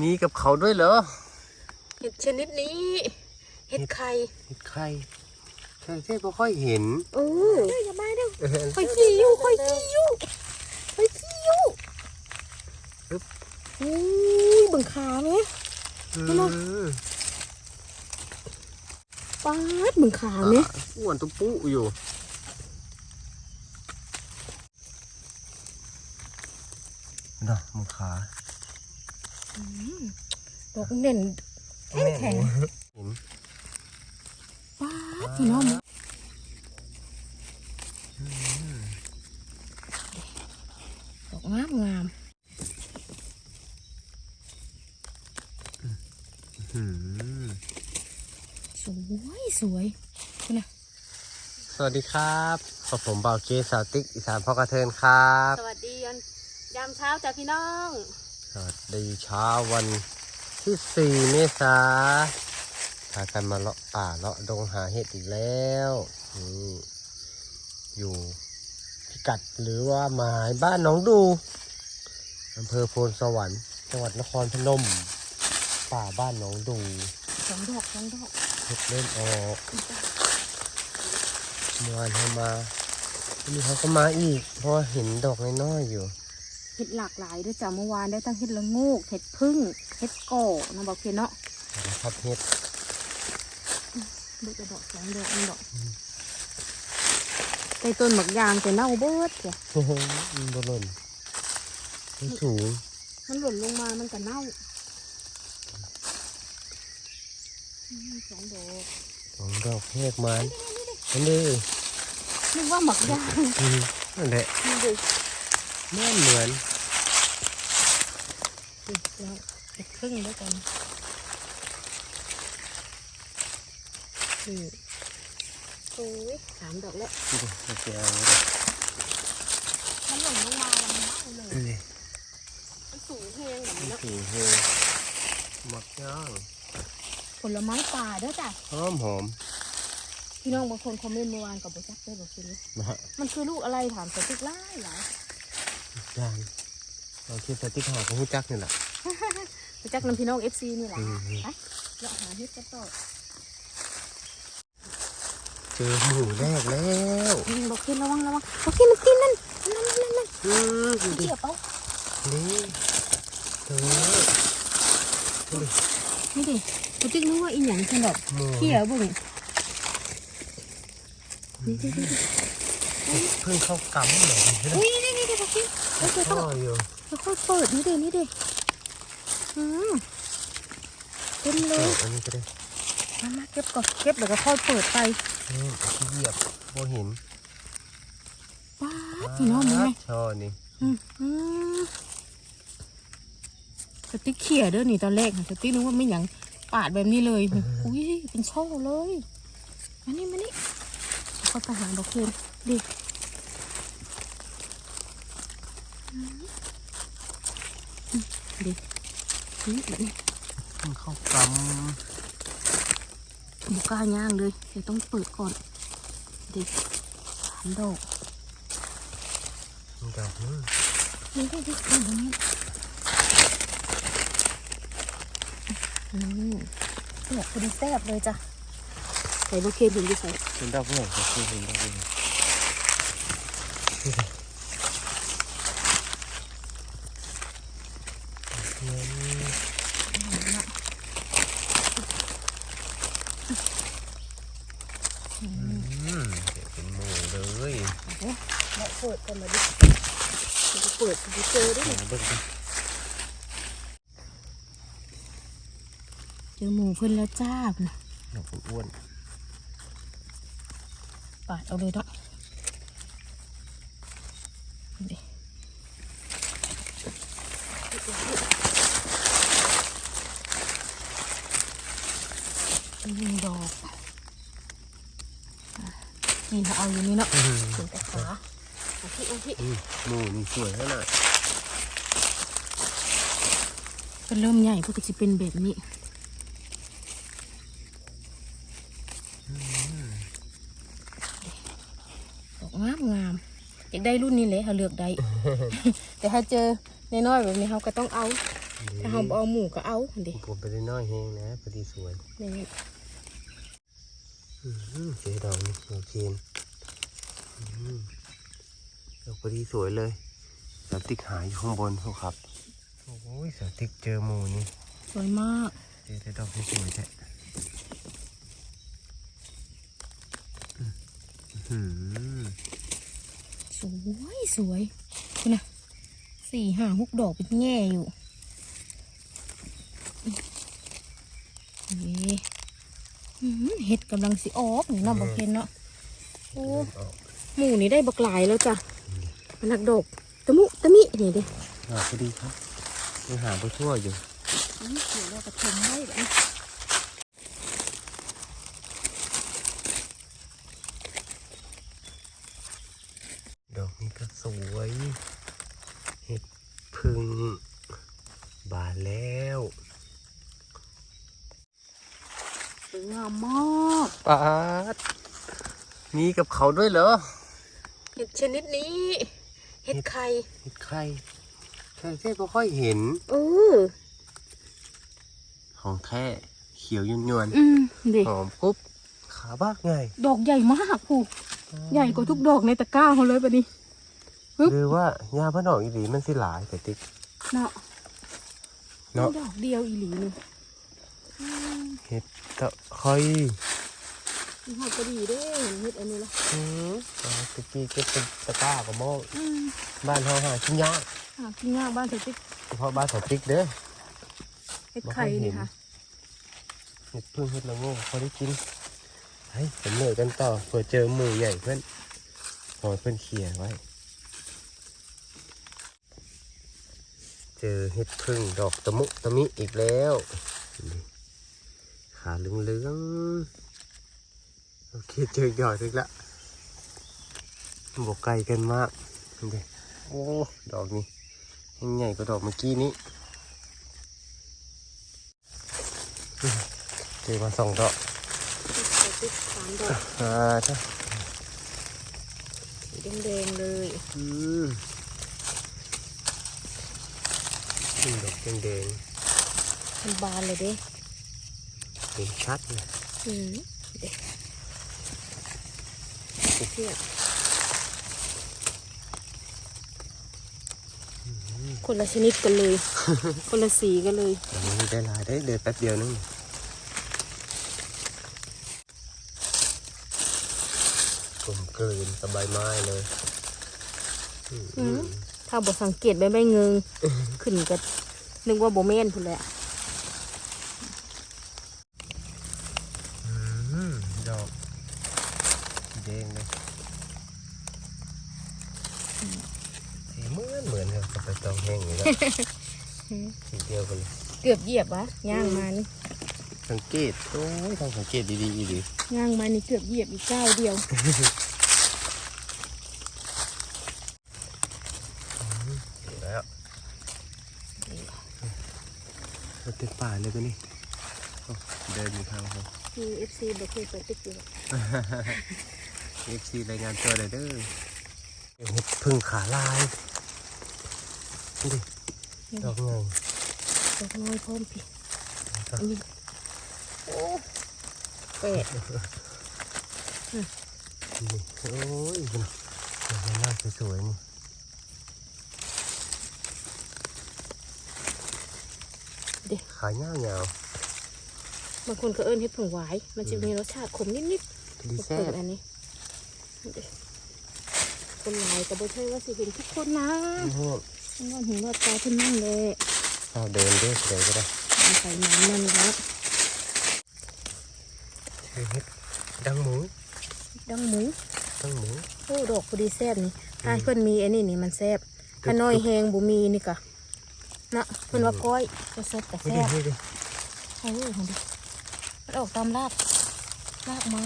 มีกับเขาด้วยเหรอ เห็ดชนิดนี้ เห็ดไข่เห็ดไข่ใช่ใช่ไม่ค่อยเห็นโอ้ยอย่ามาเด้อเออค่อยขี้อยู่ค่อยขี้อยู่ค่อยขี้อยู่ปึ๊บอุ้ยเบิ่งขาไหมอืมปาดเบิ่งขาไหมอ้วนตุ๊ปุอยู่น่ะมึงขา ดอกเน่นแข็งแข็งเห็นปาดพี่น้องดอกงามงามหืมสวยสวยนะสวัสดีครับกับผมเบาเกสาวติ๊กอีสานพ่อกระเทินครับ สวัสดียันยามเช้าจ้ะพี่น้อง สวัสดีเช้าวัน ที่ 4 เมษาพากันมาเลาะป่าเลาะดงหาเห็ดอีกแล้วนี่อยู่พิกัดหรือว่าหมายบ้านหน้องดูอำเภอโพนสวรรค์ จังหวัดนครพนม ป่าบ้านหนองดูสองดอกสองดอกเห็ดเริ่มออกเมื่อวานเขามาวันนี้เขาก็มาอีก เพราะว่าเห็นดอกน้อยๆอยู่ เห็ดหลากหลายด้วยจ้ะเมื่อวานได้ทั้งเห็ดละงูกเห็ดพึ่งเห็ดก่อนะบอกเพียนเนาะนะครับเห็ดดูกระดอกสองดอกนี่ดอกใต้ต้นหมักยางแต่เน่าเบิดจ้ะโอ้โหมันบหล่นมันสูงมันหล่นลงมามันก็เน่าอืมสองดอกสองดอกแหกมันนั่นดินึกว่าหมักยางอืมนั่นแหละนี่ดูแม่นเหมือน สิแล้วเห็ดพึ่งด้วยกันนี่โอ้ยสามดอกแล้วดูดิจะเอามันหล่นลงมาแล้วมันเน่าเลยเลยมันสูงแพงแบบนี้นี่เนาะสีเฮหมักย่างผลไม้ป่าเด้อจ้ะหอมหอมพี่น้องบางคนคอมเมนต์เมื่อวานกับบจักได้บอกกินเลยนะฮะมันคือลูกอะไรถามสติ๊กไล่หลายย่างเราคิดสติ๊กหาของหูจักนี่แหละ บจักน้ำพี่น้องเอฟซีนี่แหละอืมไปเราหาเฮ็ดกันต่อเจอหมูแรกแล้วอืมบอกกินระวังระวังบอกกินมันกินนั่นนั่นนั่นนั่นอืมดูดิเกี่ยวเปล่านี่เจอนี่ดิบจักรู้ว่าอีหยังคือแบบหมูเขี่ยบุ่งนี่ดิดิดิเพิ่งเข้ากำเหรออุ้ยนี่นี่ดิบอกกินเอ้ยเดี๋ยวพ่ต้อองอยู่ค่อยๆเปิดนี่ดินี่ดิ อืมเต็มเลเอยออันนี้ก็ได้มามาเก็บก่อนเก็บแล้วก็ค่อยเปิดไปนี่ที่เหยียบโบเห็นว้าดพี่น้องมึงไงช่อนี่อืมอืมสติ๊กเขี่ยเด้อนี่ตอนแรกค่ะสติ๊กนึกว่าไม่หยังปาดแบบนี้เลยอุ้ยเป็นช่อเลยมานี่มานี่เขาไปหาดอกเคืนดิอืมอืมดิ นี่แบบนี้เพิ่งเข้ากบุกล้าย่างเลย เดี๋ยวต้องเปิดก่อนเดิสามดอกมันกับอืมนี่ดิดิดิตรงนี้อืมเนี่ยพอดีแซ่บเลยจ้ะใส่ลูกเคนถึงดีใส่เป็นดอกเหลืองก็คือเป็นดอกเหลือง อืมเดี๋ยวเป็นหมูเลยเราเปิดกันมาดิจะเปิดจะเจอด้วยมาเบิ่งกันเจอหมูเพิ่นแล้วจ้าพุ่นนะดอกอ้วนปาดเอาเลยเนาะดินี่ดอกอะนี่ถ้าเอาอยู่นี่เนาะ ๆอืม ถึงแต่ขา โอเคโอเคอืมหมูนี่สวยขนาดก็เริ่มใหญ่เพื่อจะเป็นแบบนี้ดอกงามงามอยากได้รุ่นนี้เลยเขาเลือกได้ แต่ถ้าเจอน้อยๆแบบนี้เขาก็ต้องเอาอถ้าเราบ่เอาหมูก็เอาหั่นดิผมไปได้น้อยเฮงนะพอดีสวยนี่อืมเสียดอกนี่โอเคอืม ดอกพอดีสวยเลยสาวติ๊กหายอยู่ข้างบนครับ โอ้ยสาวติ๊กเจอหมูนี่ สวยมาก เจอแต่ดอกที่สวยแท้อืมอืมสวยสวยคุณนะสี่ห้าหกดอกเป็นแง่อยู่นี่อื้อหือเห็ดกำลังสิออกนี่เนาะบอกเพนเนาะโอ้ออกหมูนี่ได้บักหลายแล้วจ้ะ มันหักดอกตะมุตะมินี่เด้อ่าพอดีครับยังหาไปทั่วอยู่อื้อเดี๋ยวเรากระทงได้แบบนี้ดอกนี้ก็สวย เห็ดพึ่งบานแล้วสวยงามมากปาดมีกับเขาด้วยเหรอ เห็ดชนิดนี้เห็ดไข่เห็ดใครใครแค่ไม่ค่อยเห็นเออของแท้เขียวยุ่นยวนอืมเด็กหอมปุ๊บขาบ้ากไงดอกใหญ่มากผูกใหญ่กว่าทุกดอกในตะกร้าเขาเลยปะนี่ ปึ๊บ หรือว่ายาพระหนอกอีหลีมันสิหลายแต่ติ๊ก เนาะเนาะ ดอกเดียวอีหลีนี่อืมเห็ดตะไคร้ มีหอดกระดีเด้เห็นเห็ดอันนี้ละอืมอ่าตะกี้ก็เป็นตะกร้ากับโมงอืมบ้านเฮาหาชิ้นยากหากินยากบ้านเธอติ๊กเฉพาะบ้านของติ๊กเด้อเห็ดไข่นี่ค่ะเห็ดพึ่งเห็ดละโง่พอได้กินเฮ้ยผมเหนื่อยกันต่อเผื่อเจอหมูใหญ่เพื่อนขอเพื่อนเขี่ยไว้ เจอเห็ดพึ่งดอกตะมุตะมิอีกแล้วนี่ขาเหลืองๆ โอเคเจอหยอดอีกละบอกไกลกันมากนี่ดิโอ้ ดอกนี้ยังใหญ่กว่าดอกเมื่อกี้นี้เจอมาสองดอกเห็ดไข่ติ๊กสามดอกอ่าจ้ะสีแดงๆเลยอืมอืมดอกแดงมันบานเลยเด้ๆเห็นชัดเลยอืมเด็ก เทียบคนละชนิดกันเลย คนละสีกันเลยอันนี้ได้หลายได้เดินแป๊บเดียวนึงกลมกลืนสบายไม้เลยอืมอืมถ้าบอสังเกตใบไม้เงงขึ้นก็นึกว่าโบแมนพุ่นแหละ อืมดอกแดงเลยสี เหมือนเหมือนกับกาแฟตองแห้งอยู่แล้วสีเดียวกันเลยเกือบเหยียบวะย่างมานี่สังเกตโอ้ยต้องสังเกตดีๆอีดีย่างมานี่เกือบเหยียบอีกก้าวเดียวแล้วเราติดป่าเลยปะนี่โอ้เดินอยู่ทางเขามีเอฟซีบอกเคยไปติ๊กอยู่เอฟซีรายงานตัวเลยเด้อเห็ดพึ่งขาลายนี่ ดิดอกไงดอกน้อยพร้อมพี่ครับอันนี้โอ้แปดนี่โอ้ยคุณดอกไม้สวยๆนี่เด็กขาเงาวบางคนก็เอิ้นเห็ดผงหวายมันจะมีรสชาติขมนิดๆดีๆแซ่เปิบดอันนี้เด็กคนหลายก็บ่ใช่ว่าสิเห็นทุกคนนะ พวกนอนหินรอดตาขึ้นนั่นเลยเอาเดินเด้อเดินก็ได้มันใส่หมันมันแล้วเห็ดดังหมู ดังหมู ดังหมูโอ้ดอกพอดีแซ่บนี่ถ้าเพิ่นมีอันนี้นี่มันแซ่บถ้าน้อยแหงบ่มีนี่ก็นะเพิ่นว่าก้อยก็สดแต่นี่แซ่ดิบนี่ดิโอ้โหดิมันออกตามรากรากไม้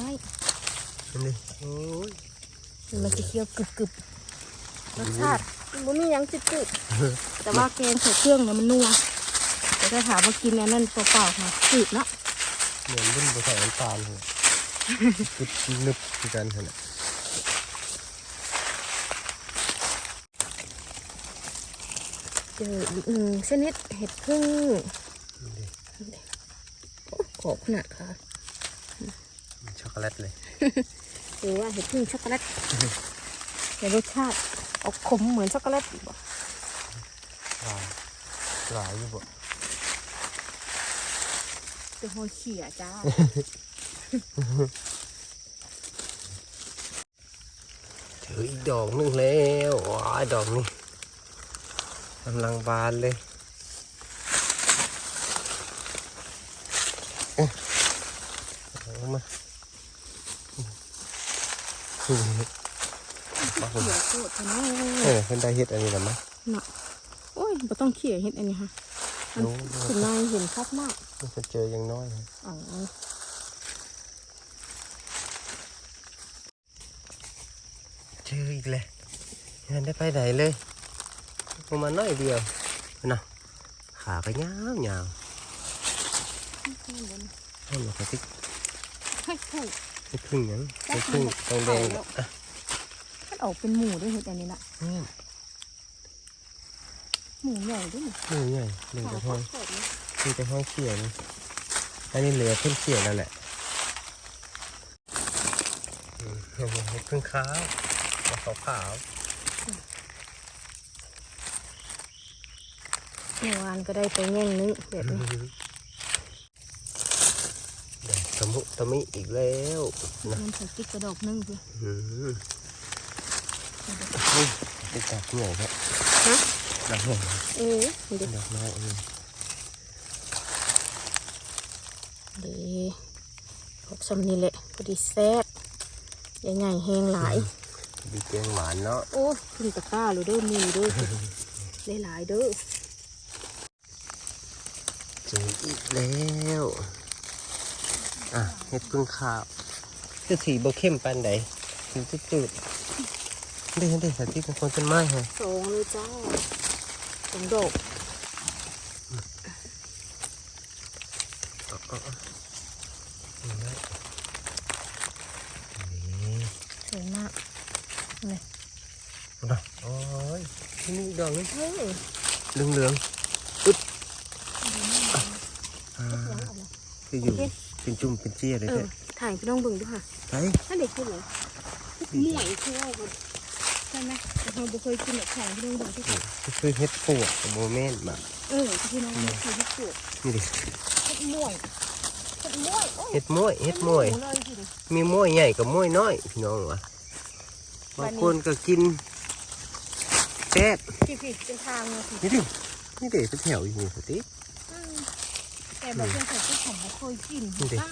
นี่ดิโอ้ยมันจะเคี้ยวกรึบกรึบ รสชาติมันบ่มีหยังจิจืดๆแต่ว่าแกงใส่เครื่องเนี่ยมันนัวแต่ถ้าถามว่ากินอันนั้นเปล่าๆค่ะจืดเนาะเหมือนรุ่นภาษาน้ำตาลเลยกึบนึบคือกันขนาดเจออีกหนึ่งชนิดเห็ดพึ่งดูดิโอ้ขอบขนาดค่ะ ช็อกโกแลตเลย หรือว่าเห็ดพึ่งช็อกโกแลตแต่รสชาติ ออกขมเหมือนช็อกโกแลตอีกบ่หลายหลายอยู่บ่เป็นหอยเขี่ยจ้าเจออีกดอกหนึงแล้วว้ายดอกนี้กำลังบานเลยเอ๊ะเอามา เขี่ยโคตรนะเออเป็นได้เฮ็ดอันนี้ละมั้งเนาะโอ้ยบ่ต้องเขี่ยเห็ดอันนี้ค่ะมันรู้ขึ้นมาเห็นชัดมากมันจะเจออย่างน้อยนะอ๋อเจออีกเลยยังได้ไปไหนเลยประมาณน้อยเดียวนะขาก็ยาวยาวให้มันกระติกให้ให้ให้พึ่งหยังให้พึ่งแดงแดงๆอะ มันออกเป็นหมูด้วยเห็ดอันนี้นะนี่หมูใหญ่ด้วยนี่หมูใหญ่หนึ่งขากระห้องขอบๆนะนี่กระห้องเขียวนี่อันนี้เหลือเพิ่งเขียวแล้วแหละอืมเห็นไหมให้พึ่งขาวขาวขาวเมื่อวานก็ได้ไปแง่งนึงแบบนี้เดี๋ยวตะมุตะมิอีกแล้วนะมันใส่กิ๊กกระดอกนึง คืออืมนี่ไปจับเหนื่อยครับฮะดอกเหนื่อยเออนี่เด็กดอกไม้อันนี้ดีพบสำนี่แหละพอดีแซ่บใหญ่ๆแห้งหลายดีเกียงหวานเนาะโอ้ขึ้นตะกร้าเลยเด้อหมูเด้อได้หลายเด้อเจออีกแล้วอะเห็ดพึ่งขาวคือสีโบเข้มปานใดสีจืดๆ ได้เห็นได้สาธิตเป็นคนต้นไม้ฮะสองเลยจ้าสองดอกเอาเอาเอาเอาไว้นี่สวยมากนี่เอาดอกโอ้ยที่นี่อีกดอกนึงเฮ้ยเหลืองเหลืองๆอึ๊บอ่าคืออยู่เป็นจุ่มเป็นเจี้ยเลยเอแท้อถ่ายพี่น้องเบิ่งด้วยค่ะ ไปถ้าเด็กกินเหรอหมวยเที่ยวกันใช่ไหมแต่เราบ่เคยกินแบบถ่ายพี่น้องเบิ่งที่สุดคือเฮ็ดปวกกับโมเมนต์มาเออพี่น้องบ่เคยที่สุดนี่ดิเฮ็ดหมวยเฮ็ดหมวยโอ้ยเฮ็ดม้วยเฮ็ดม้วยหเลยทีเดียวมีม้วยใหญ่กับม้วยน้อยพี่น้องวะบางคนก็กินแซ่บพี่พี่เป็นทางเลยพี่นี่ดินี่เด็เป็นแถวอยู่นี่สติอืมแต่แบบเป็นใส่ที่ผมบ่เคยกินนี่ดิป้า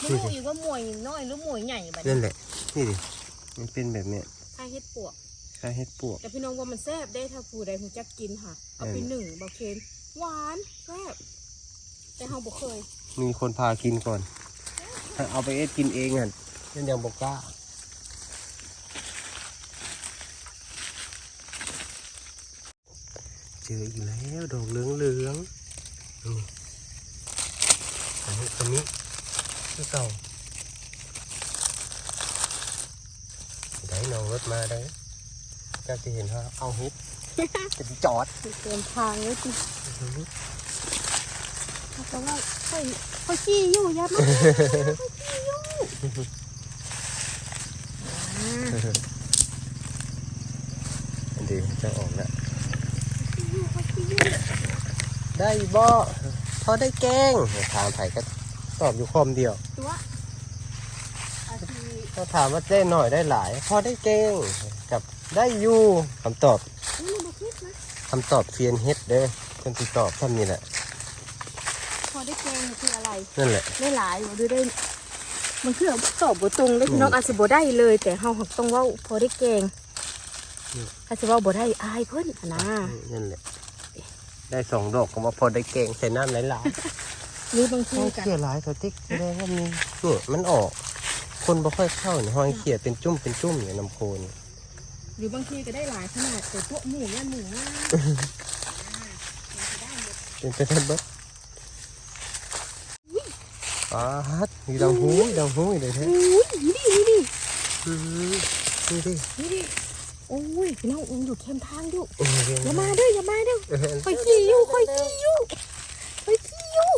ไม่รู้อีกว่าหมวยน้อยหรือหมวยใหญ่แบบนั่นี้นแหละนี่ดิมันเป็นแบบเนี้ย ถ้าเฮ็ดปวกใช้เฮ็ดปวก แต่พี่น้องว่ามันแซ่บได้ถ้าผู้ใดผู้จักกินค่ะ เอาไปเออหนึ่งบาเคนหวานแซ่บแต่เราบ่เคย มีคนพากินก่อนถ้าเอาไปเอ็ดกินเองอะนั่นยังบอกกล้าเจออีกแล้วดอกเหลืองเหลืองๆนี่อันนี้ตัวนี้คือเก่า ได้น้องรถมาได้ก็จะเห็นว่าเอาฮิตจะจอดเกินทางเลยจิแต่ว่าค่อยค่อยขี้อยู่ยับมาค่อยขี้อยู่อ่าอันดีจะออกแล้วขี้อยู่ค่อยขี้อยู่ได้บ่พอได้แกงถามไผ่ก็ตอบอยู่คอมเดียวตัวอาที ถ้าถามว่าได้หน่อยได้หลาย พอได้แกงกับได้อยู่คำตอบนี่มาคิดนะคำตอบเซียนเฮ็ดเด้อคนที่ตอบท่านนี้แหละ พอได้แกงคืออะไร นั่นแหละ ได้หลายบ่ดูได้ มันคือตอบบ่ตรงได้พี่น้องอาจจะบ่ได้เลย แต่เฮาต้องเว้าพอได้แกงอาจจะเว้าบ่ได้อายเพิ่นอะนะนั่นแหละ ได้สองดอกก็มาพอได้แกงใส่น้ำหลายหรือบางๆทีห้อยกันเขี่ยหลายตัวติ๊กแสดงว่ามีเนี่ยมันออก คนบ่ค่อยเข้าเนี่ยห้อยเขี่ยเป็นจุ่มเป็นจุ่มเนี่ยน้ำโคนหรือบางทีก็ได้หลายขนาดแต่พวกหมูเนี่ยหมูนะเป็นไปได้เบิดปาดมีดังหูดังหูอีกเลยแท้อุ้ยนี่ดินี่ดิอืมนี่ดินี่ดิโอ้ยพี่น้องมันอยู่เข้มทางอยู่เออเรียนอย่ามาเด้ออย่ามาเด้อเออคอยขี่อยู่คอยขี่อยู่คอยขี่อยู่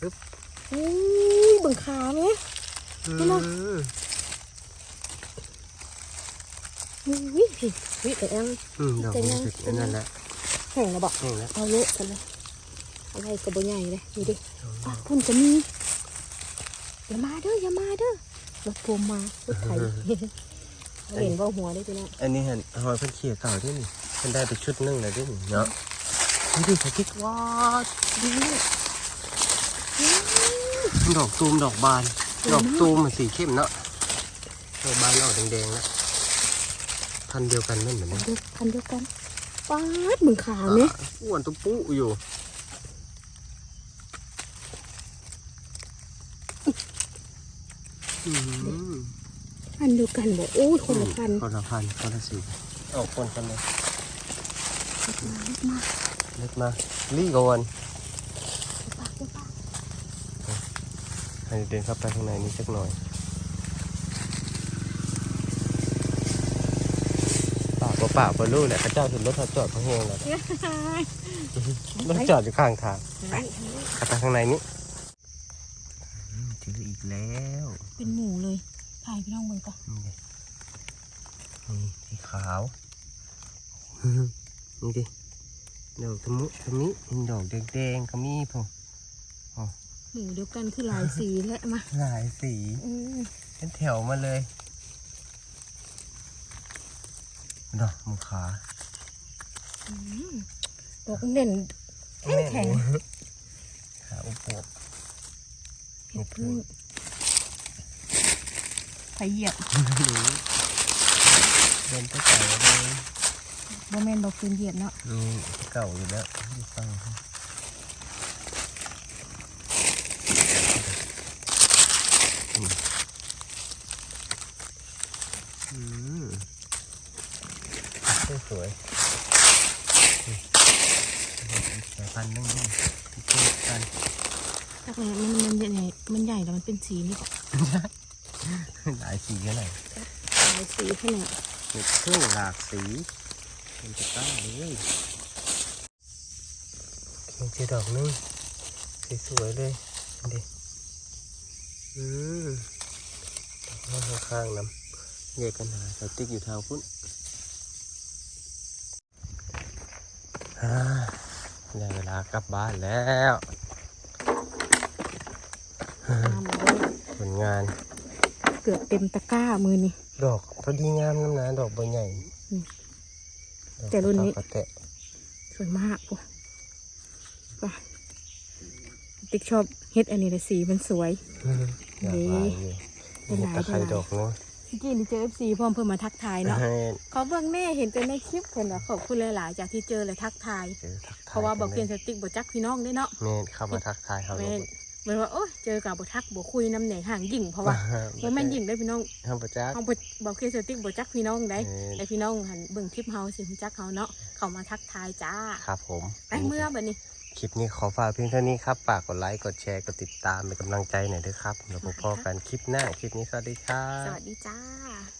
ปึ๊บอุ้ยเบิ่งขาไหม อืมอุ้ยพี่วิแต่แอมอืมดอกนี้ติดอันนั่นแหละแห้งแล้วบอกนี่แหละเอาเยอะกันเลยอะไรกระบใหญ่เลยดูดิอะคุณจะมีอย่ามาเด้ออย่ามาเด้อรถผมมารถไถเห็นว่าหัวได้พี่น้องอันนี้เห็นหอยเพิ่นเขี่ยเก่าด้วยนี่เพิ่นได้ไปชุดหนึงเลยด้วยนี่เนาะนี่ดิสติ๊กว้าดดูดอกตูมดอกบาน ดอกตูมมันสีเข้มเนาะดอกบานออกแดงๆแล้วพันธุ์เดียวกันนั่นเหมือนกันเดียวกันเดียวกันป๊าดมึงขาไหมอ้วนตุ๊ปุ๊อยู่อืมพันเดียวกันบอกโอ้ยคนละพันคนละพันคนละสีเอาคนกันเลยมาเล็กมาลี่ก่อน ปากเดี๋ยวปาก ให้ เดินเข้าไปข้างในนี้สักหน่อยปากว่าปากว่าลูกแหละพระเจ้าเห็นรถเขาจอดเขาแห้งแล้วรถจอดอยู่ข้างทางไปเข้าไปข้างในนี้อืมเจออีกแล้ว เป็นหมูเลยถ่ายพี่น้องเบิ่งก่อนนี่ไงนี่สีขาวนี่ดิดอกตะมุตะมิเป็นดอกแดงๆก็มีพอ หมูเดียวกันคือหลายสีแหละมาหลายสีอืมเป็นแถวมาเลยดอกมุขาอืมดอกเด่นแข็งแข็งขาอุปบเห็ดพึ่งไผเหยียบเดินไปไก่เลยบ่แม่นบ่คืนเหยียบเนาะนี่เก่าอยู่แล้วดูฟังอืม สวยๆนี่สายพันธุ์นึงนี่เจอกันจักเลยมันมันใหญ่มันใหญ่แล้วมันเป็นสีนี่ก่อนหลายสีกันหน่อยหลายสีขนาดเห็ดเครื่องหลากสีมันจะตั้งเลยเขียนเจดอกนึงสวยๆเลยดิอืมดอกข้างๆน้ำแยกกันหาสติ๊กอยู่ทางพุ่นอ่า ได้เวลากลับบ้านแล้วงามเลยผลงาน เกือบเต็มตะกร้ามือนี่ดอกพอดีงามน้ำนะดอกใบใหญ่อืมดอกแต่รุ่นนี้กระแตะสวยมากว่ะไปติ๊กชอบเฮ็ดอันนี้เลยสีมันสวยอืมอยากลายอยู่เป็นหลายตะไคร้เป็นหลายดอกเนาะ เมื่อกี้นี่เจอ FC พร้อมเพิ่มมาทักทายเนาะให้เขาเบิ่งแม่เห็นแต่ในคลิปเพิ่นว่าขอบคุณหลายๆจากที่เจอเลยทักทายเจอทักทยเพราะว่าบอกกัเพียนสติ๊กบ่จักพี่น้องได้เนาะแม่เข้ามาทักทายเขาแม่นเหมือนว่าโอ้ยเจอกับบ่ทักบ่คุยน้ำแหน่งห่างยิ่งเพราะว่าบ่แม่นยิ่งได้พี่น้องทำประจักษ์เฮาบ่บอกเพียนสติ๊กบ่จักพี่น้องได้เออแต่พี่น้องหันเบิ่งคลิปเฮาสิรู้จักเฮาเนาะเข้ามาทักทายจ้าครับผมไปเมื่อบัดนี้ คลิปนี้ขอฝากเพียงเท่านี้ครับ ฝากกดไลค์ กดแชร์ กดติดตามเป็นกำลังใจหน่อยด้วยครับ แล้วพบกันคลิปหน้า คลิปนี้สวัสดีครัสวัสดีจ้า